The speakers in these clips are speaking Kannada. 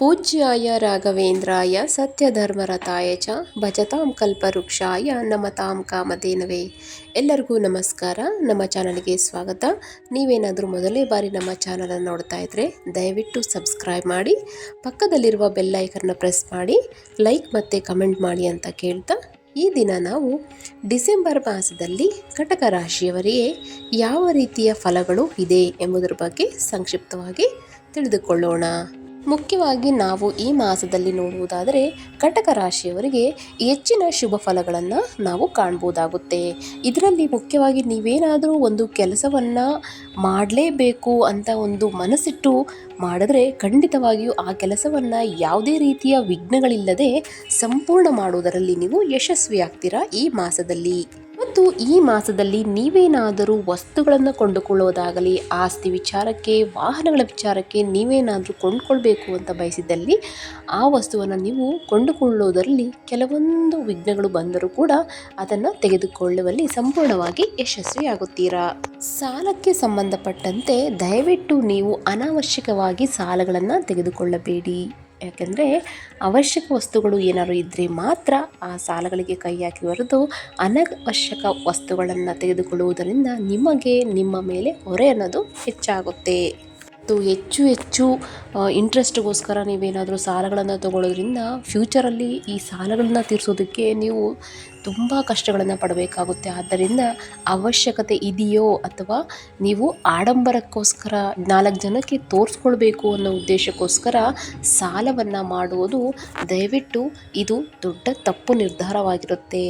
ಪೂಜ್ಯಾಯ ರಾಘವೇಂದ್ರಾಯ ಸತ್ಯಧರ್ಮರತಾಯ ಚ ಭಜತಾಂ ಕಲ್ಪವೃಕ್ಷಾಯ ನಮತಾಂ ಕಾಮಧೇನವೇ. ಎಲ್ಲರಿಗೂ ನಮಸ್ಕಾರ. ನಮ್ಮ ಚಾನಲ್ಗೆ ಸ್ವಾಗತ. ನೀವೇನಾದರೂ ಮೊದಲೇ ಬಾರಿ ನಮ್ಮ ಚಾನಲನ್ನು ನೋಡ್ತಾ ಇದ್ದರೆ ದಯವಿಟ್ಟು ಸಬ್ಸ್ಕ್ರೈಬ್ ಮಾಡಿ, ಪಕ್ಕದಲ್ಲಿರುವ ಬೆಲ್ಲೈಕನ್ನ ಪ್ರೆಸ್ ಮಾಡಿ, ಲೈಕ್ ಮತ್ತು ಕಮೆಂಟ್ ಮಾಡಿ ಅಂತ ಕೇಳ್ತಾ ಈ ದಿನ ನಾವು ಡಿಸೆಂಬರ್ ಮಾಸದಲ್ಲಿ ಕಟಕ ರಾಶಿಯವರಿಗೆ ಯಾವ ರೀತಿಯ ಫಲಗಳು ಇದೆ ಎಂಬುದರ ಬಗ್ಗೆ ಸಂಕ್ಷಿಪ್ತವಾಗಿ ತಿಳಿದುಕೊಳ್ಳೋಣ. ಮುಖ್ಯವಾಗಿ ನಾವು ಈ ಮಾಸದಲ್ಲಿ ನೋಡುವುದಾದರೆ ಕಟಕ ರಾಶಿಯವರಿಗೆ ಹೆಚ್ಚಿನ ಶುಭ ಫಲಗಳನ್ನು ನಾವು ಕಾಣ್ಬೋದಾಗುತ್ತೆ. ಇದರಲ್ಲಿ ಮುಖ್ಯವಾಗಿ ನೀವೇನಾದರೂ ಒಂದು ಕೆಲಸವನ್ನು ಮಾಡಲೇಬೇಕು ಅಂತ ಒಂದು ಮನಸ್ಸಿಟ್ಟು ಮಾಡಿದ್ರೆ ಖಂಡಿತವಾಗಿಯೂ ಆ ಕೆಲಸವನ್ನು ಯಾವುದೇ ರೀತಿಯ ವಿಘ್ನಗಳಿಲ್ಲದೆ ಸಂಪೂರ್ಣ ಮಾಡುವುದರಲ್ಲಿ ನೀವು ಯಶಸ್ವಿಯಾಗ್ತೀರಾ ಈ ಮಾಸದಲ್ಲಿ? ಮತ್ತು ಈ ಮಾಸದಲ್ಲಿ ನೀವೇನಾದರೂ ವಸ್ತುಗಳನ್ನು ಕೊಂಡುಕೊಳ್ಳುವುದಾಗಲಿ, ಆಸ್ತಿ ವಿಚಾರಕ್ಕೆ, ವಾಹನಗಳ ವಿಚಾರಕ್ಕೆ ನೀವೇನಾದರೂ ಕೊಂಡುಕೊಳ್ಬೇಕು ಅಂತ ಬಯಸಿದ್ದಲ್ಲಿ ಆ ವಸ್ತುವನ್ನು ನೀವು ಕೊಂಡುಕೊಳ್ಳುವುದರಲ್ಲಿ ಕೆಲವೊಂದು ವಿಘ್ನಗಳು ಬಂದರೂ ಕೂಡ ಅದನ್ನು ತೆಗೆದುಕೊಳ್ಳುವಲ್ಲಿ ಸಂಪೂರ್ಣವಾಗಿ ಯಶಸ್ವಿಯಾಗುತ್ತೀರಾ? ಸಾಲಕ್ಕೆ ಸಂಬಂಧಪಟ್ಟಂತೆ ದಯವಿಟ್ಟು ನೀವು ಅನಾವಶ್ಯಕವಾಗಿ ಸಾಲಗಳನ್ನು ತೆಗೆದುಕೊಳ್ಳಬೇಡಿ. ಯಾಕೆಂದರೆ ಅವಶ್ಯಕ ವಸ್ತುಗಳು ಏನಾದ್ರು ಇದ್ದರೆ ಮಾತ್ರ ಆ ಸಾಲಗಳಿಗೆ ಕೈ ಹಾಕಿ ಹೊರತು ಅನವಶ್ಯಕ ವಸ್ತುಗಳನ್ನು ತೆಗೆದುಕೊಳ್ಳುವುದರಿಂದ ನಿಮಗೆ ನಿಮ್ಮ ಮೇಲೆ ಹೊರೆ ಅನ್ನೋದು ಹೆಚ್ಚಾಗುತ್ತೆ. ಮತ್ತು ಹೆಚ್ಚು ಹೆಚ್ಚು ಇಂಟ್ರೆಸ್ಟ್ಗೋಸ್ಕರ ನೀವೇನಾದರೂ ಸಾಲಗಳನ್ನು ತಗೊಳ್ಳೋದ್ರಿಂದ ಫ್ಯೂಚರಲ್ಲಿ ಈ ಸಾಲಗಳನ್ನ ತೀರಿಸೋದಕ್ಕೆ ನೀವು ತುಂಬ ಕಷ್ಟಗಳನ್ನು ಪಡಬೇಕಾಗುತ್ತೆ. ಆದ್ದರಿಂದ ಅವಶ್ಯಕತೆ ಇದೆಯೋ ಅಥವಾ ನೀವು ಆಡಂಬರಕ್ಕೋಸ್ಕರ ನಾಲ್ಕು ಜನಕ್ಕೆ ತೋರಿಸ್ಕೊಳ್ಬೇಕು ಅನ್ನೋ ಉದ್ದೇಶಕ್ಕೋಸ್ಕರ ಸಾಲವನ್ನು ಮಾಡುವುದು ದಯವಿಟ್ಟು ಇದು ದೊಡ್ಡ ತಪ್ಪು ನಿರ್ಧಾರವಾಗಿರುತ್ತೆ.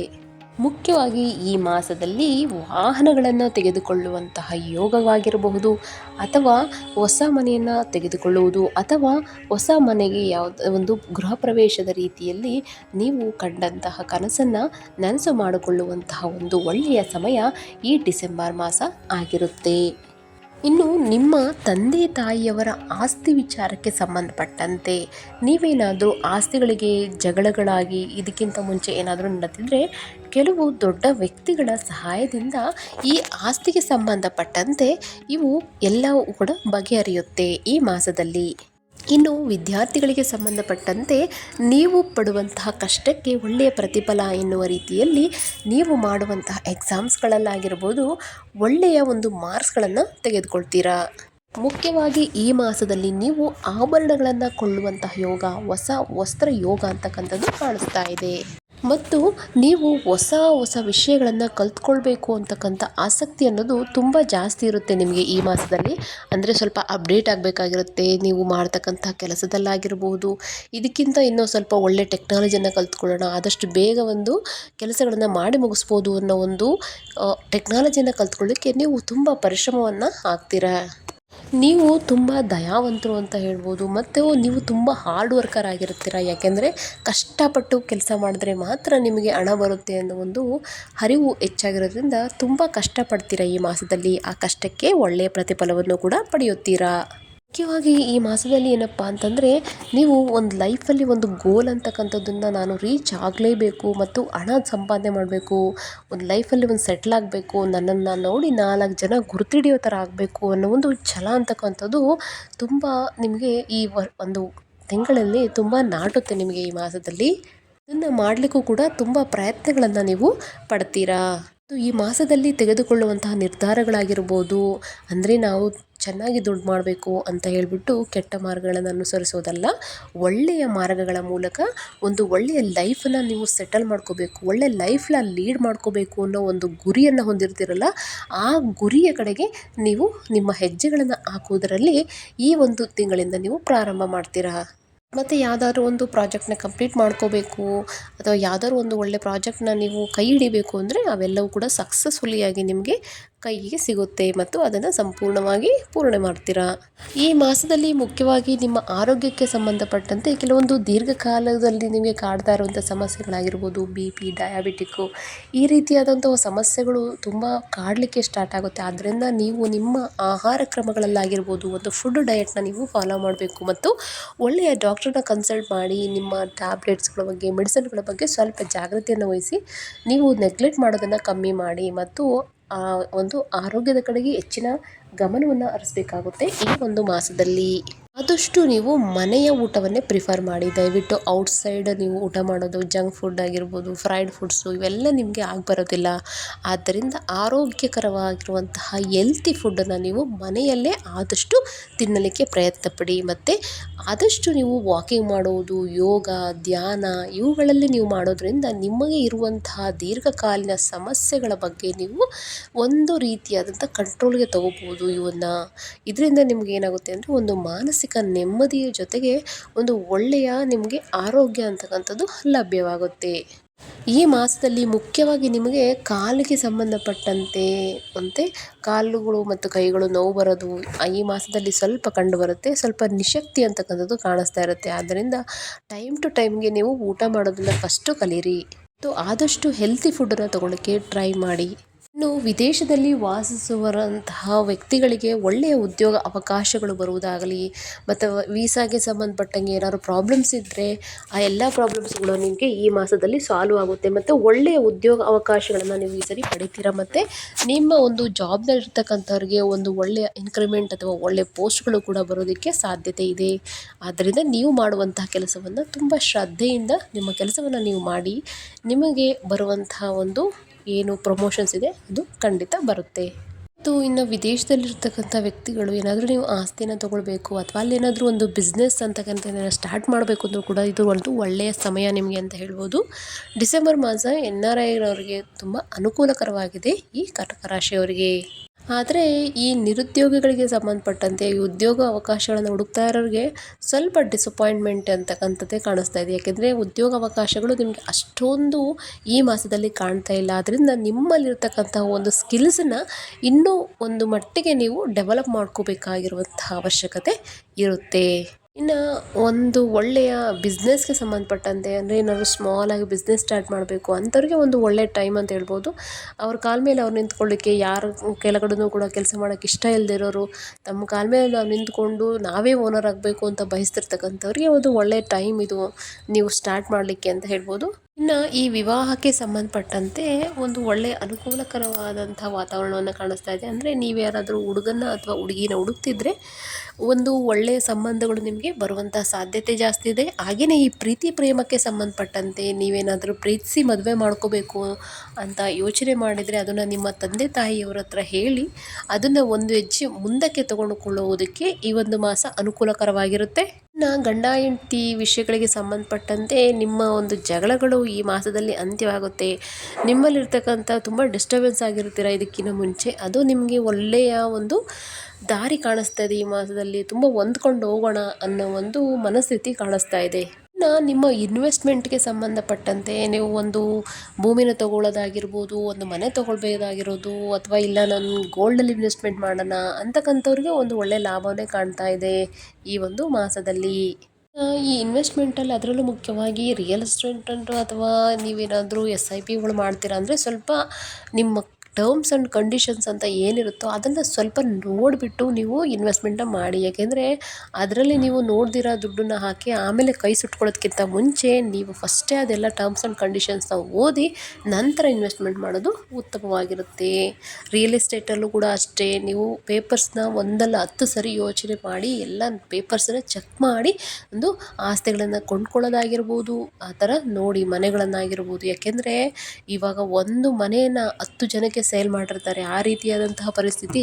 ಮುಖ್ಯವಾಗಿ ಈ ಮಾಸದಲ್ಲಿ ವಾಹನಗಳನ್ನು ತೆಗೆದುಕೊಳ್ಳುವಂತಹ ಯೋಗವಾಗಿರಬಹುದು ಅಥವಾ ಹೊಸ ಮನೆಯನ್ನು ತೆಗೆದುಕೊಳ್ಳುವುದು ಅಥವಾ ಹೊಸ ಮನೆಗೆ ಯಾವುದೇ, ಒಂದು ಗೃಹ ಪ್ರವೇಶದ ರೀತಿಯಲ್ಲಿ ನೀವು ಕಂಡಂತಹ ಕನಸನ್ನು ನನಸು ಮಾಡಿಕೊಳ್ಳುವಂತಹ ಒಂದು ಒಳ್ಳೆಯ ಸಮಯ ಈ ಡಿಸೆಂಬರ್ ಮಾಸ ಆಗಿರುತ್ತೆ. ಇನ್ನು ನಿಮ್ಮ ತಂದೆ ತಾಯಿಯವರ ಆಸ್ತಿ ವಿಚಾರಕ್ಕೆ ಸಂಬಂಧಪಟ್ಟಂತೆ ನೀವೇನಾದರೂ ಆಸ್ತಿಗಳಿಗೆ ಜಗಳಗಳಾಗಿ ಇದಕ್ಕಿಂತ ಮುಂಚೆ ಏನಾದರೂ ನಡೆದಿದ್ದರೆ ಕೆಲವು ದೊಡ್ಡ ವ್ಯಕ್ತಿಗಳ ಸಹಾಯದಿಂದ ಈ ಆಸ್ತಿಗೆ ಸಂಬಂಧಪಟ್ಟಂತೆ ಇವು ಎಲ್ಲವೂ ಕೂಡ ಬಗೆಹರಿಯುತ್ತೆ ಈ ಮಾಸದಲ್ಲಿ. ಇನ್ನು ವಿದ್ಯಾರ್ಥಿಗಳಿಗೆ ಸಂಬಂಧಪಟ್ಟಂತೆ ನೀವು ಪಡುವಂತಹ ಕಷ್ಟಕ್ಕೆ ಒಳ್ಳೆಯ ಪ್ರತಿಫಲ ಎನ್ನುವ ರೀತಿಯಲ್ಲಿ ನೀವು ಮಾಡುವಂತಹ ಎಕ್ಸಾಮ್ಸ್ಗಳಲ್ಲಾಗಿರ್ಬೋದು ಒಳ್ಳೆಯ ಒಂದು ಮಾರ್ಕ್ಸ್ಗಳನ್ನು ತೆಗೆದುಕೊಳ್ತೀರಾ? ಮುಖ್ಯವಾಗಿ ಈ ಮಾಸದಲ್ಲಿ ನೀವು ಆಭರಣಗಳನ್ನು ಕೊಳ್ಳುವಂತಹ ಯೋಗ, ಹೊಸ ವಸ್ತ್ರ ಯೋಗ ಅಂತಕ್ಕಂಥದ್ದು ಕಾಣಿಸ್ತಾ ಇದೆ. ಮತ್ತು ನೀವು ಹೊಸ ಹೊಸ ವಿಷಯಗಳನ್ನು ಕಲ್ತ್ಕೊಳ್ಬೇಕು ಅಂತಕ್ಕಂಥ ಆಸಕ್ತಿ ಅನ್ನೋದು ತುಂಬ ಜಾಸ್ತಿ ಇರುತ್ತೆ ನಿಮಗೆ ಈ ಮಾಸದಲ್ಲಿ. ಅಂದರೆ ಸ್ವಲ್ಪ ಅಪ್ಡೇಟ್ ಆಗಬೇಕಾಗಿರುತ್ತೆ, ನೀವು ಮಾಡ್ತಕ್ಕಂಥ ಕೆಲಸದಲ್ಲಾಗಿರ್ಬೋದು. ಇದಕ್ಕಿಂತ ಇನ್ನೂ ಸ್ವಲ್ಪ ಒಳ್ಳೆ ಟೆಕ್ನಾಲಜಿಯನ್ನು ಕಲ್ತ್ಕೊಳ್ಳೋಣ, ಆದಷ್ಟು ಬೇಗ ಒಂದು ಕೆಲಸಗಳನ್ನು ಮಾಡಿ ಮುಗಿಸ್ಬೋದು ಅನ್ನೋ ಒಂದು ಟೆಕ್ನಾಲಜಿಯನ್ನು ಕಲ್ತ್ಕೊಳ್ಳಿಕ್ಕೆ ನೀವು ತುಂಬ ಪರಿಶ್ರಮವನ್ನು ಹಾಕ್ತೀರಾ ನೀವು ತುಂಬ ದಯಾವಂತರು ಅಂತ ಹೇಳ್ಬೋದು, ಮತ್ತು ನೀವು ತುಂಬ ಹಾರ್ಡ್ ವರ್ಕರ್ ಆಗಿರ್ತೀರ. ಯಾಕೆಂದರೆ ಕಷ್ಟಪಟ್ಟು ಕೆಲಸ ಮಾಡಿದ್ರೆ ಮಾತ್ರ ನಿಮಗೆ ಹಣ ಬರುತ್ತೆ ಅನ್ನೋ ಒಂದು ಅರಿವು ಹೆಚ್ಚಾಗಿರೋದ್ರಿಂದ ತುಂಬ ಕಷ್ಟಪಡ್ತೀರ ಈ ಮಾಸದಲ್ಲಿ. ಆ ಕಷ್ಟಕ್ಕೆ ಒಳ್ಳೆಯ ಪ್ರತಿಫಲವನ್ನು ಕೂಡ ಪಡೆಯುತ್ತೀರಾ? ಮುಖ್ಯವಾಗಿ ಈ ಮಾಸದಲ್ಲಿ ಏನಪ್ಪ ಅಂತಂದರೆ ನೀವು ಒಂದು ಲೈಫಲ್ಲಿ ಒಂದು ಗೋಲ್ ಅಂತಕ್ಕಂಥದ್ದನ್ನು ನಾನು ರೀಚ್ ಆಗಲೇಬೇಕು ಮತ್ತು ಹಣ ಸಂಪಾದನೆ ಮಾಡಬೇಕು, ಒಂದು ಲೈಫಲ್ಲಿ ಒಂದು ಸೆಟ್ಲ್ ಆಗಬೇಕು, ನನ್ನನ್ನು ನೋಡಿ ನಾಲ್ಕು ಜನ ಗುರುತಿಡಿಯೋ ಥರ ಆಗಬೇಕು ಅನ್ನೋ ಒಂದು ಛಲ ಅಂತಕ್ಕಂಥದ್ದು ತುಂಬ ನಿಮಗೆ ಈ ಒಂದು ತಿಂಗಳಲ್ಲಿ ತುಂಬ ನಾಟುತ್ತೆ ನಿಮಗೆ ಈ ಮಾಸದಲ್ಲಿ. ಇದನ್ನು ಮಾಡಲಿಕ್ಕೂ ಕೂಡ ತುಂಬ ಪ್ರಯತ್ನಗಳನ್ನು ನೀವು ಪಡ್ತೀರಾ? ಈ ಮಾಸದಲ್ಲಿ ತೆಗೆದುಕೊಳ್ಳುವಂತಹ ನಿರ್ಧಾರಗಳಾಗಿರ್ಬೋದು, ಅಂದರೆ ನಾವು ಚೆನ್ನಾಗಿ ದುಡ್ಡು ಮಾಡಬೇಕು ಅಂತ ಹೇಳಿಬಿಟ್ಟು ಕೆಟ್ಟ ಮಾರ್ಗಗಳನ್ನು ಅನುಸರಿಸೋದಲ್ಲ, ಒಳ್ಳೆಯ ಮಾರ್ಗಗಳ ಮೂಲಕ ಒಂದು ಒಳ್ಳೆಯ ಲೈಫನ್ನು ನೀವು ಸೆಟಲ್ ಮಾಡ್ಕೋಬೇಕು ಒಳ್ಳೆಯ ಲೈಫ್ನ ಲೀಡ್ ಮಾಡ್ಕೋಬೇಕು ಅನ್ನೋ ಒಂದು ಗುರಿಯನ್ನು ಹೊಂದಿರ್ತೀರಲ್ಲ, ಆ ಗುರಿಯ ಕಡೆಗೆ ನೀವು ನಿಮ್ಮ ಹೆಜ್ಜೆಗಳನ್ನು ಹಾಕುವುದರಲ್ಲಿ ಈ ಒಂದು ತಿಂಗಳಿಂದ ನೀವು ಪ್ರಾರಂಭ ಮಾಡ್ತೀರಾ? ಮತ್ತು ಯಾವುದಾದ್ರೂ ಒಂದು ಪ್ರಾಜೆಕ್ಟ್ನ ಕಂಪ್ಲೀಟ್ ಮಾಡ್ಕೋಬೇಕು, ಅಥವಾ ಯಾವ್ದಾದ್ರು ಒಂದು ಒಳ್ಳೆ ಪ್ರಾಜೆಕ್ಟ್ನ ನೀವು ಕೈ ಹಿಡಿಬೇಕು ಅಂದರೆ ಅವೆಲ್ಲವೂ ಕೂಡ ಸಕ್ಸಸ್ಫುಲಿಯಾಗಿ ನಿಮಗೆ ಕೈಗೆ ಸಿಗುತ್ತೆ ಮತ್ತು ಅದನ್ನು ಸಂಪೂರ್ಣವಾಗಿ ಪೂರ್ಣೆ ಮಾಡ್ತೀರಾ? ಈ ಮಾಸದಲ್ಲಿ ಮುಖ್ಯವಾಗಿ ನಿಮ್ಮ ಆರೋಗ್ಯಕ್ಕೆ ಸಂಬಂಧಪಟ್ಟಂತೆ ಕೆಲವೊಂದು ದೀರ್ಘಕಾಲದಲ್ಲಿ ನಿಮಗೆ ಕಾಡ್ತಾ ಇರುವಂಥ ಸಮಸ್ಯೆಗಳಾಗಿರ್ಬೋದು, ಬಿ ಪಿ ಡಯಾಬಿಟಿಕ್ಕು ಈ ರೀತಿಯಾದಂಥ ಸಮಸ್ಯೆಗಳು ತುಂಬ ಕಾಡಲಿಕ್ಕೆ ಸ್ಟಾರ್ಟ್ ಆಗುತ್ತೆ. ಆದ್ದರಿಂದ ನೀವು ನಿಮ್ಮ ಆಹಾರ ಕ್ರಮಗಳಲ್ಲಾಗಿರ್ಬೋದು, ಒಂದು ಫುಡ್ ಡಯೆಟ್ನ ನೀವು ಫಾಲೋ ಮಾಡಬೇಕು ಮತ್ತು ಒಳ್ಳೆಯ ಡಾಕ್ಟ್ರನ್ನ ಕನ್ಸಲ್ಟ್ ಮಾಡಿ ನಿಮ್ಮ ಟ್ಯಾಬ್ಲೆಟ್ಸ್ಗಳ ಬಗ್ಗೆ ಮೆಡಿಸನ್ಗಳ ಬಗ್ಗೆ ಸ್ವಲ್ಪ ಜಾಗ್ರತೆಯನ್ನು ವಹಿಸಿ ನೀವು ನೆಗ್ಲೆಕ್ಟ್ ಮಾಡೋದನ್ನು ಕಮ್ಮಿ ಮಾಡಿ ಮತ್ತು ಒಂದು ಆರೋಗ್ಯದ ಕಡೆಗೆ ಹೆಚ್ಚಿನ ಗಮನವನ್ನು ಹರಿಸ್ಬೇಕಾಗುತ್ತೆ ಈ ಒಂದು ಮಾಸದಲ್ಲಿ. ಆದಷ್ಟು ನೀವು ಮನೆಯ ಊಟವನ್ನೇ ಪ್ರಿಫರ್ ಮಾಡಿ. ದಯವಿಟ್ಟು ಔಟ್ಸೈಡ್ ನೀವು ಊಟ ಮಾಡೋದು ಜಂಕ್ ಫುಡ್ ಆಗಿರ್ಬೋದು ಫ್ರೈಡ್ ಫುಡ್ಸು ಇವೆಲ್ಲ ನಿಮಗೆ ಬರೋದಿಲ್ಲ ಆದ್ದರಿಂದ ಆರೋಗ್ಯಕರವಾಗಿರುವಂತಹ ಎಲ್ತಿ ಫುಡ್ಡನ್ನು ನೀವು ಮನೆಯಲ್ಲೇ ಆದಷ್ಟು ತಿನ್ನಲಿಕ್ಕೆ ಪ್ರಯತ್ನ ಪಡಿ ಮತ್ತು ಆದಷ್ಟು ನೀವು ವಾಕಿಂಗ್ ಮಾಡುವುದು ಯೋಗ, ಧ್ಯಾನ ಇವುಗಳಲ್ಲಿ ನೀವು ಮಾಡೋದರಿಂದ ನಿಮಗೆ ಇರುವಂತಹ ದೀರ್ಘಕಾಲೀನ ಸಮಸ್ಯೆಗಳ ಬಗ್ಗೆ ನೀವು ಒಂದು ರೀತಿಯಾದಂಥ ಕಂಟ್ರೋಲ್ಗೆ ತಗೋಬೋದು ಇವನ್ನು. ಇದರಿಂದ ನಿಮ್ಗೆ ಏನಾಗುತ್ತೆ ಅಂದರೆ ಒಂದು ಮಾನಸಿಕ ನೆಮ್ಮದಿಯ ಜೊತೆಗೆ ಒಂದು ಒಳ್ಳೆಯ ನಿಮಗೆ ಆರೋಗ್ಯ ಅಂತಕ್ಕಂಥದ್ದು ಲಭ್ಯವಾಗುತ್ತೆ. ಈ ಮಾಸದಲ್ಲಿ ಮುಖ್ಯವಾಗಿ ನಿಮಗೆ ಕಾಲಿಗೆ ಸಂಬಂಧಪಟ್ಟಂತೆ ಅಂತೆ ಕಾಲುಗಳು ಮತ್ತು ಕೈಗಳು ನೋವು ಬರೋದು ಈ ಮಾಸದಲ್ಲಿ ಸ್ವಲ್ಪ ಕಂಡು ಬರುತ್ತೆ, ಸ್ವಲ್ಪ ನಿಶಕ್ತಿ ಅಂತಕ್ಕಂಥದ್ದು ಕಾಣಿಸ್ತಾ ಇರುತ್ತೆ. ಆದ್ದರಿಂದ ಟೈಮ್ ಟು ಟೈಮ್ಗೆ ನೀವು ಊಟ ಮಾಡೋದನ್ನು ಫಸ್ಟು ಕಲೀರಿ. ಮತ್ತು ಆದಷ್ಟು ಹೆಲ್ತಿ ಫುಡ್ಡನ್ನು ತೊಗೊಳ್ಳೋಕ್ಕೆ ಟ್ರೈ ಮಾಡಿ. ಇನ್ನು ವಿದೇಶದಲ್ಲಿ ವಾಸಿಸುವಂತಹ ವ್ಯಕ್ತಿಗಳಿಗೆ ಒಳ್ಳೆಯ ಉದ್ಯೋಗ ಅವಕಾಶಗಳು ಬರುವುದಾಗಲಿ, ಮತ್ತು ವೀಸಾಗೆ ಸಂಬಂಧಪಟ್ಟಂಗೆ ಏನಾದ್ರು ಪ್ರಾಬ್ಲಮ್ಸ್ ಇದ್ದರೆ ಆ ಎಲ್ಲ ಪ್ರಾಬ್ಲಮ್ಸ್ಗಳು ನಿಮಗೆ ಈ ಮಾಸದಲ್ಲಿ ಸಾಲ್ವ್ ಆಗುತ್ತೆ. ಮತ್ತು ಒಳ್ಳೆಯ ಉದ್ಯೋಗ ಅವಕಾಶಗಳನ್ನು ನೀವು ಈ ಸರಿ ಪಡಿತೀರ? ಮತ್ತು ನಿಮ್ಮ ಒಂದು ಜಾಬ್ನಲ್ಲಿರ್ತಕ್ಕಂಥವ್ರಿಗೆ ಒಂದು ಒಳ್ಳೆಯ ಇನ್ಕ್ರಿಮೆಂಟ್ ಅಥವಾ ಒಳ್ಳೆಯ ಪೋಸ್ಟ್ಗಳು ಕೂಡ ಬರೋದಕ್ಕೆ ಸಾಧ್ಯತೆ ಇದೆ. ಆದ್ದರಿಂದ ನೀವು ಮಾಡುವಂತಹ ಕೆಲಸವನ್ನು ತುಂಬ ಶ್ರದ್ಧೆಯಿಂದ ನಿಮ್ಮ ಕೆಲಸವನ್ನು ನೀವು ಮಾಡಿ, ನಿಮಗೆ ಬರುವಂತಹ ಒಂದು ಏನು ಪ್ರಮೋಷನ್ಸ್ ಇದೆ, ಅದು ಖಂಡಿತ ಬರುತ್ತೆ. ಮತ್ತು ಇನ್ನು ವಿದೇಶದಲ್ಲಿರ್ತಕ್ಕಂಥ ವ್ಯಕ್ತಿಗಳು, ಏನಾದರೂ ನೀವು ಆಸ್ತಿನ ತೊಗೊಳ್ಬೇಕು ಅಥವಾ ಅಲ್ಲೇನಾದರೂ ಒಂದು ಬಿಸ್ನೆಸ್ ಅಂತಕ್ಕಂಥ ಏನಾದ್ರು ಸ್ಟಾರ್ಟ್ ಮಾಡಬೇಕು ಅಂದರೂ ಕೂಡ ಇದು ಒಂದು ಒಳ್ಳೆಯ ಸಮಯ ನಿಮಗೆ ಅಂತ ಹೇಳ್ಬೋದು. ಡಿಸೆಂಬರ್ ಮಾಸ ಎನ್ ಆರ್ ಐರವರಿಗೆ ತುಂಬ ಅನುಕೂಲಕರವಾಗಿದೆ ಈ ಕಟಕ ರಾಶಿಯವರಿಗೆ. ಆದರೆ ಈ ನಿರುದ್ಯೋಗಿಗಳಿಗೆ ಸಂಬಂಧಪಟ್ಟಂತೆ ಈ ಉದ್ಯೋಗ ಅವಕಾಶಗಳನ್ನು ಹುಡುಕ್ತಾ ಇರೋರಿಗೆ ಸ್ವಲ್ಪ ಡಿಸಪಾಯಿಂಟ್ಮೆಂಟ್ ಅಂತಕ್ಕಂಥದ್ದೇ ಕಾಣಿಸ್ತಾ ಇದೆ. ಯಾಕೆಂದರೆ ಉದ್ಯೋಗ ಅವಕಾಶಗಳು ನಿಮಗೆ ಅಷ್ಟೊಂದು ಈ ಮಾಸದಲ್ಲಿ ಕಾಣ್ತಾ ಇಲ್ಲ. ಆದ್ದರಿಂದ ನಿಮ್ಮಲ್ಲಿರ್ತಕ್ಕಂತಹ ಒಂದು ಸ್ಕಿಲ್ಸನ್ನು ಇನ್ನೂ ಒಂದು ಮಟ್ಟಿಗೆ ನೀವು ಡೆವಲಪ್ ಮಾಡ್ಕೋಬೇಕಾಗಿರುವಂತಹ ಅವಶ್ಯಕತೆ ಇರುತ್ತೆ. ಇನ್ನು ಒಂದು ಒಳ್ಳೆಯ ಬಿಸ್ನೆಸ್ಗೆ ಸಂಬಂಧಪಟ್ಟಂತೆ ಅಂದರೆ ಏನಾದ್ರು ಆಗಿ ಬಿಸ್ನೆಸ್ ಸ್ಟಾರ್ಟ್ ಮಾಡಬೇಕು ಅಂಥವ್ರಿಗೆ ಒಂದು ಒಳ್ಳೆಯ ಟೈಮ್ ಅಂತ ಹೇಳ್ಬೋದು. ಅವ್ರ ಕಾಲ ಮೇಲೆ ಅವ್ರು ನಿಂತ್ಕೊಳ್ಳಿಕ್ಕೆ ಯಾರು ಕೆಳಗಡೆನೂ ಕೂಡ ಕೆಲಸ ಮಾಡೋಕ್ಕೆ ಇಷ್ಟ ಇಲ್ಲದೆ ಇರೋರು ತಮ್ಮ ಕಾಲ ಮೇಲೆ ನಾವು ನಿಂತ್ಕೊಂಡು ನಾವೇ ಓನರ್ ಆಗಬೇಕು ಅಂತ ಬಯಸ್ತಿರ್ತಕ್ಕಂಥವ್ರಿಗೆ ಒಂದು ಒಳ್ಳೆಯ ಟೈಮ್ ಇದು ನೀವು ಸ್ಟಾರ್ಟ್ ಮಾಡಲಿಕ್ಕೆ ಅಂತ ಹೇಳ್ಬೋದು. ಇನ್ನು ಈ ವಿವಾಹಕ್ಕೆ ಸಂಬಂಧಪಟ್ಟಂತೆ ಒಂದು ಒಳ್ಳೆಯ ಅನುಕೂಲಕರವಾದಂಥ ವಾತಾವರಣವನ್ನು ಕಾಣಿಸ್ತಾ ಇದೆ. ಅಂದರೆ ನೀವು ಯಾರಾದರೂ ಹುಡುಗನ ಅಥವಾ ಹುಡುಗಿನ ಹುಡುಕ್ತಿದ್ರೆ ಒಂದು ಒಳ್ಳೆಯ ಸಂಬಂಧಗಳು ನಿಮಗೆ ಬರುವಂಥ ಸಾಧ್ಯತೆ ಜಾಸ್ತಿ ಇದೆ. ಹಾಗೆಯೇ ಈ ಪ್ರೀತಿ ಪ್ರೇಮಕ್ಕೆ ಸಂಬಂಧಪಟ್ಟಂತೆ ನೀವೇನಾದರೂ ಪ್ರೀತಿಸಿ ಮದುವೆ ಮಾಡ್ಕೋಬೇಕು ಅಂತ ಯೋಚನೆ ಮಾಡಿದರೆ ಅದನ್ನು ನಿಮ್ಮ ತಂದೆ ತಾಯಿಯವರ ಹತ್ರ ಹೇಳಿ ಅದನ್ನು ಒಂದು ಹೆಜ್ಜೆ ಮುಂದಕ್ಕೆ ತಗೊಂಡುಕೊಳ್ಳುವುದಕ್ಕೆ ಈ ಒಂದು ಮಾಸ ಅನುಕೂಲಕರವಾಗಿರುತ್ತೆ. ಇನ್ನು ಗಂಡ ಹೆಂಡತಿ ವಿಷಯಗಳಿಗೆ ಸಂಬಂಧಪಟ್ಟಂತೆ ನಿಮ್ಮ ಒಂದು ಜಗಳಗಳು ಈ ಮಾಸದಲ್ಲಿ ಅಂತ್ಯವಾಗುತ್ತೆ. ನಿಮ್ಮಲ್ಲಿರ್ತಕ್ಕಂಥ ತುಂಬ ಡಿಸ್ಟರ್ಬೆನ್ಸ್ ಆಗಿರ್ತೀರ ಇದಕ್ಕಿಂತ ಮುಂಚೆ? ಅದು ನಿಮಗೆ ಒಳ್ಳೆಯ ಒಂದು ದಾರಿ ಕಾಣಿಸ್ತಾ ಇದೆ ಈ ಮಾಸದಲ್ಲಿ. ತುಂಬ ಹೊಂದ್ಕೊಂಡು ಹೋಗೋಣ ಅನ್ನೋ ಒಂದು ಮನಸ್ಥಿತಿ ಕಾಣಿಸ್ತಾ ಇದೆ. ನಿಮ್ಮ ಇನ್ವೆಸ್ಟ್ಮೆಂಟ್ಗೆ ಸಂಬಂಧಪಟ್ಟಂತೆ ನೀವು ಒಂದು ಭೂಮಿನ ತೊಗೊಳ್ಳೋದಾಗಿರ್ಬೋದು, ಒಂದು ಮನೆ ತೊಗೊಳ್ಬೇಕಾಗಿರೋದು, ಅಥವಾ ಇಲ್ಲ ನಾನು ಗೋಲ್ಡಲ್ಲಿ ಇನ್ವೆಸ್ಟ್ಮೆಂಟ್ ಮಾಡೋಣ ಅಂತಕ್ಕಂಥವ್ರಿಗೆ ಒಂದು ಒಳ್ಳೆಯ ಲಾಭವೇ ಕಾಣ್ತಾ ಇದೆ ಈ ಒಂದು ಮಾಸದಲ್ಲಿ. ಈ ಇನ್ವೆಸ್ಟ್ಮೆಂಟಲ್ಲಿ ಅದರಲ್ಲೂ ಮುಖ್ಯವಾಗಿ ರಿಯಲ್ ಎಸ್ಟೇಟ್ ಅಥವಾ ನೀವೇನಾದರೂ ಎಸ್ ಐ ಪಿಗಳು ಮಾಡ್ತೀರಾ ಅಂದರೆ ಸ್ವಲ್ಪ ನಿಮ್ಮ ಟರ್ಮ್ಸ್ ಆ್ಯಂಡ್ ಕಂಡೀಷನ್ಸ್ ಅಂತ ಏನಿರುತ್ತೋ ಅದನ್ನು ಸ್ವಲ್ಪ ನೋಡಿಬಿಟ್ಟು ನೀವು ಇನ್ವೆಸ್ಟ್ಮೆಂಟ್ನ ಮಾಡಿ. ಯಾಕೆಂದರೆ ಅದರಲ್ಲಿ ನೀವು ನೋಡ್ದಿರೋ ದುಡ್ಡನ್ನು ಹಾಕಿ ಆಮೇಲೆ ಕೈ ಸುಟ್ಕೊಳ್ಳೋದಕ್ಕಿಂತ ಮುಂಚೆ ನೀವು ಫಸ್ಟೇ ಅದೆಲ್ಲ ಟರ್ಮ್ಸ್ ಆ್ಯಂಡ್ ಕಂಡೀಷನ್ಸ್ನ ಓದಿ ನಂತರ ಇನ್ವೆಸ್ಟ್ಮೆಂಟ್ ಮಾಡೋದು ಉತ್ತಮವಾಗಿರುತ್ತೆ. ರಿಯಲ್ ಎಸ್ಟೇಟಲ್ಲೂ ಕೂಡ ಅಷ್ಟೇ. ನೀವು ಪೇಪರ್ಸ್ನ ಒಂದಲ್ಲ ಹತ್ತು ಸರಿ ಯೋಚನೆ ಮಾಡಿ, ಎಲ್ಲ ಪೇಪರ್ಸನ್ನ ಚೆಕ್ ಮಾಡಿ, ಒಂದು ಆಸ್ತಿಗಳನ್ನು ಕೊಂಡ್ಕೊಳ್ಳೋದಾಗಿರ್ಬೋದು, ಆ ಥರ ನೋಡಿ ಮನೆಗಳನ್ನಾಗಿರ್ಬೋದು. ಯಾಕೆಂದರೆ ಇವಾಗ ಒಂದು ಮನೆಯನ್ನು ಹತ್ತು ಜನಕ್ಕೆ ಸೇಲ್ ಮಾಡಿರ್ತಾರೆ. ಆ ರೀತಿಯಾದಂತಹ ಪರಿಸ್ಥಿತಿ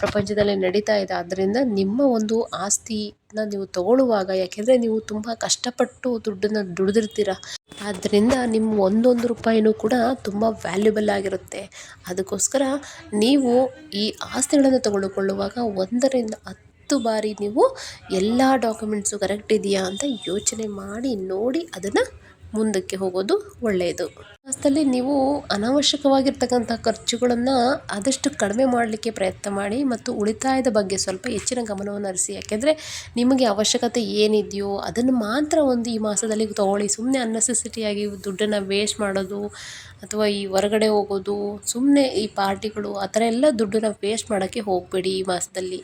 ಪ್ರಪಂಚದಲ್ಲಿ ನಡೀತಾ ಇದೆ. ಆದ್ದರಿಂದ ನಿಮ್ಮ ಒಂದು ಆಸ್ತಿನ ನೀವು ತಗೊಳ್ಳುವಾಗ, ಯಾಕೆಂದರೆ ನೀವು ತುಂಬ ಕಷ್ಟಪಟ್ಟು ದುಡ್ಡನ್ನು ದುಡಿದಿರ್ತೀರ. ಆದ್ದರಿಂದ ನಿಮ್ಮ ಒಂದೊಂದು ರೂಪಾಯಿನೂ ಕೂಡ ತುಂಬ ವ್ಯಾಲ್ಯೂಬಲ್ ಆಗಿರುತ್ತೆ. ಅದಕ್ಕೋಸ್ಕರ ನೀವು ಈ ಆಸ್ತಿಗಳನ್ನು ತಗೊಳ್ಳಿಕೊಳ್ಳುವಾಗ ಒಂದರಿಂದ ಹತ್ತು ಬಾರಿ ನೀವು ಎಲ್ಲ ಡಾಕ್ಯುಮೆಂಟ್ಸು ಕರೆಕ್ಟ್ ಇದೆಯಾ ಅಂತ ಯೋಚನೆ ಮಾಡಿ, ನೋಡಿ ಅದನ್ನು ಮುಂದಕ್ಕೆ ಹೋಗೋದು ಒಳ್ಳೆಯದು. ವಾಸ್ತವದಲ್ಲಿ ನೀವು ಅನಾವಶ್ಯಕವಾಗಿರ್ತಕ್ಕಂಥ ಖರ್ಚುಗಳನ್ನು ಆದಷ್ಟು ಕಡಿಮೆ ಮಾಡಲಿಕ್ಕೆ ಪ್ರಯತ್ನ ಮಾಡಿ ಮತ್ತು ಉಳಿತಾಯದ ಬಗ್ಗೆ ಸ್ವಲ್ಪ ಹೆಚ್ಚಿನ ಗಮನವನ್ನು ಹರಿಸಿ. ಯಾಕೆಂದರೆ ನಿಮಗೆ ಅವಶ್ಯಕತೆ ಏನಿದೆಯೋ ಅದನ್ನು ಮಾತ್ರ ಒಂದು ಈ ಮಾಸದಲ್ಲಿ ತಗೊಳ್ಳಿ. ಸುಮ್ಮನೆ ಅನ್ನೆಸೆಸಿಟಿಯಾಗಿ ದುಡ್ಡನ್ನು ವೇಸ್ಟ್ ಮಾಡೋದು ಅಥವಾ ಈ ಹೊರಗಡೆ ಹೋಗೋದು ಸುಮ್ಮನೆ ಈ ಪಾರ್ಟಿಗಳು ಆ ಥರ ಎಲ್ಲ ದುಡ್ಡನ್ನು ವೇಸ್ಟ್ ಮಾಡೋಕ್ಕೆ ಹೋಗಬೇಡಿ ಈ ಮಾಸದಲ್ಲಿ.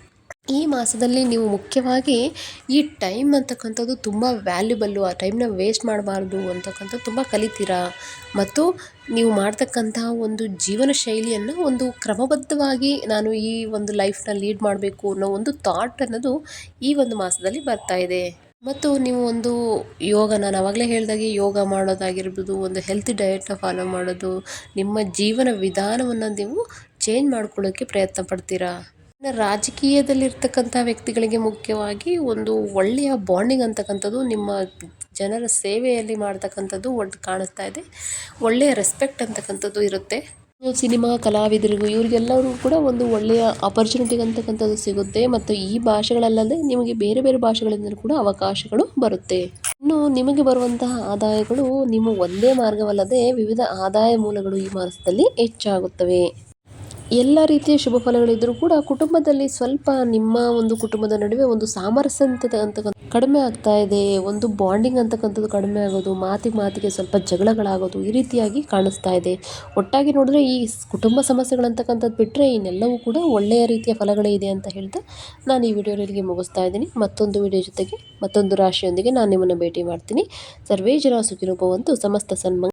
ಈ ಮಾಸದಲ್ಲಿ ನೀವು ಮುಖ್ಯವಾಗಿ ಈ ಟೈಮ್ ಅಂತಕ್ಕಂಥದ್ದು ತುಂಬ ವ್ಯಾಲ್ಯೂಬಲ್ಲು ಆ ಟೈಮ್ನ ವೇಸ್ಟ್ ಮಾಡಬಾರ್ದು ಅಂತಕ್ಕಂಥದ್ದು ತುಂಬ ಕಲಿತೀರಾ? ಮತ್ತು ನೀವು ಮಾಡ್ತಕ್ಕಂತಹ ಒಂದು ಜೀವನ ಶೈಲಿಯನ್ನು ಒಂದು ಕ್ರಮಬದ್ಧವಾಗಿ ನಾನು ಈ ಒಂದು ಲೈಫ್ನ ಲೀಡ್ ಮಾಡಬೇಕು ಅನ್ನೋ ಒಂದು ಥಾಟ್ ಅನ್ನೋದು ಈ ಒಂದು ಮಾಸದಲ್ಲಿ ಬರ್ತಾ ಇದೆ. ಮತ್ತು ನೀವು ಒಂದು ಯೋಗ ನಾನು ಆವಾಗಲೇ ಹೇಳಿದಾಗೆ ಯೋಗ ಮಾಡೋದಾಗಿರ್ಬೋದು, ಒಂದು ಹೆಲ್ತಿ ಡಯೆಟ್ನ ಫಾಲೋ ಮಾಡೋದು, ನಿಮ್ಮ ಜೀವನ ವಿಧಾನವನ್ನು ನೀವು ಚೇಂಜ್ ಮಾಡ್ಕೊಳ್ಳೋಕ್ಕೆ ಪ್ರಯತ್ನ ಪಡ್ತೀರಾ? ರಾಜಕೀಯದಲ್ಲಿರ್ತಕ್ಕಂಥ ವ್ಯಕ್ತಿಗಳಿಗೆ ಮುಖ್ಯವಾಗಿ ಒಂದು ಒಳ್ಳೆಯ ಬಾಂಡಿಂಗ್ ಅಂತಕ್ಕಂಥದ್ದು ನಿಮ್ಮ ಜನರ ಸೇವೆಯಲ್ಲಿ ಮಾಡ್ತಕ್ಕಂಥದ್ದು ಒಂದು ಕಾಣಿಸ್ತಾ ಇದೆ. ಒಳ್ಳೆಯ ರೆಸ್ಪೆಕ್ಟ್ ಅಂತಕ್ಕಂಥದ್ದು ಇರುತ್ತೆ. ಸಿನಿಮಾ ಕಲಾವಿದರಿಗೂ ಇವರಿಗೆಲ್ಲರಿಗೂ ಕೂಡ ಒಂದು ಒಳ್ಳೆಯ ಆಪರ್ಚುನಿಟಿ ಅಂತಕ್ಕಂಥದ್ದು ಸಿಗುತ್ತೆ. ಮತ್ತು ಈ ಭಾಷೆಗಳಲ್ಲದೆ ನಿಮಗೆ ಬೇರೆ ಬೇರೆ ಭಾಷೆಗಳಿಂದಲೂ ಕೂಡ ಅವಕಾಶಗಳು ಬರುತ್ತೆ. ಇನ್ನು ನಿಮಗೆ ಬರುವಂತಹ ಆದಾಯಗಳು ನಿಮ್ಮ ಒಂದೇ ಮಾರ್ಗವಲ್ಲದೆ ವಿವಿಧ ಆದಾಯ ಮೂಲಗಳು ಈ ಮಾಸದಲ್ಲಿ ಹೆಚ್ಚಾಗುತ್ತವೆ. ಎಲ್ಲ ರೀತಿಯ ಶುಭ ಫಲಗಳಿದ್ದರೂ ಕೂಡ ಕುಟುಂಬದಲ್ಲಿ ಸ್ವಲ್ಪ ನಿಮ್ಮ ಒಂದು ಕುಟುಂಬದ ನಡುವೆ ಒಂದು ಸಾಮರಸ್ಯ ಅಂತ ಕಡಿಮೆ ಆಗ್ತಾ ಇದೆ, ಒಂದು ಬಾಂಡಿಂಗ್ ಅಂತಕ್ಕಂಥದ್ದು ಕಡಿಮೆ ಆಗೋದು, ಮಾತಿ ಮಾತಿಗೆ ಸ್ವಲ್ಪ ಜಗಳಗಳಾಗೋದು ಈ ರೀತಿಯಾಗಿ ಕಾಣಿಸ್ತಾ ಇದೆ. ಒಟ್ಟಾಗಿ ನೋಡಿದ್ರೆ ಈ ಕುಟುಂಬ ಸಮಸ್ಯೆಗಳಂತಕ್ಕಂಥದ್ದು ಬಿಟ್ಟರೆ ಇನ್ನೆಲ್ಲವೂ ಕೂಡ ಒಳ್ಳೆಯ ರೀತಿಯ ಫಲಗಳೇ ಇದೆ ಅಂತ ಹೇಳ್ತಾ ನಾನು ಈ ವಿಡಿಯೋಗಳಿಗೆ ಮುಗಿಸ್ತಾ ಇದ್ದೀನಿ. ಮತ್ತೊಂದು ವಿಡಿಯೋ ಜೊತೆಗೆ ಮತ್ತೊಂದು ರಾಶಿಯೊಂದಿಗೆ ನಾನು ನಿಮ್ಮನ್ನು ಭೇಟಿ ಮಾಡ್ತೀನಿ. ಸರ್ವೇ ಜನ ಸುಖಿನೋ ಭವಂತು ಸಮಸ್ತ ಸನ್ಮ